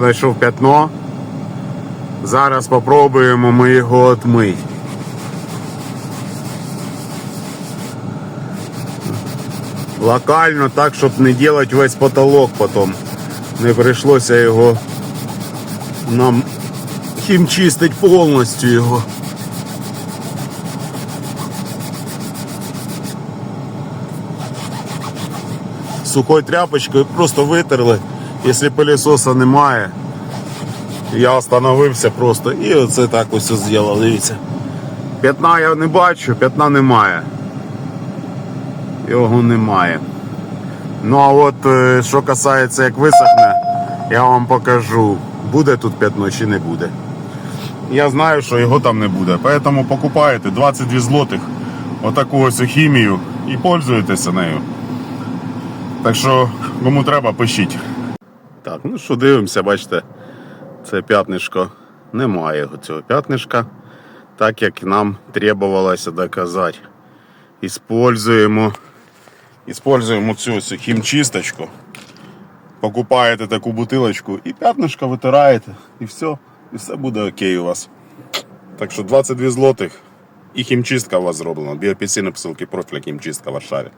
Знайшов п'ятно. Зараз спробуємо ми його отмити. Локально так, щоб не робити весь потолок потім. Не прийшлося його нам хімчистить повністю його. Сухою тряпочкою просто витерли, якщо пилісоса немає. Я остановився просто і оце так ось зробив, дивіться. П'ятна я не бачу, п'ятна немає. Його немає. Ну а от е, що касається як висохне, я вам покажу, буде тут п'ятно чи не буде. Я знаю, що його там не буде. Поэтому покупаєте 22 злотих отаку ось хімію і пользуєтеся нею. Так що, кому треба, пишіть. Так, ну що дивимося, бачите, це п'ятнишко. Немає цього п'ятнишка, так як нам требувалося доказати. Іспользуємо, іспользуємо цю ось хімчисточку. Покупаєте таку бутилочку і п'ятнишко витираєте, і все, і все буде окей у вас. Так що 22 злотих і хімчистка у вас зроблена. Біопіційні посилки профіля хімчистка в Варшаві.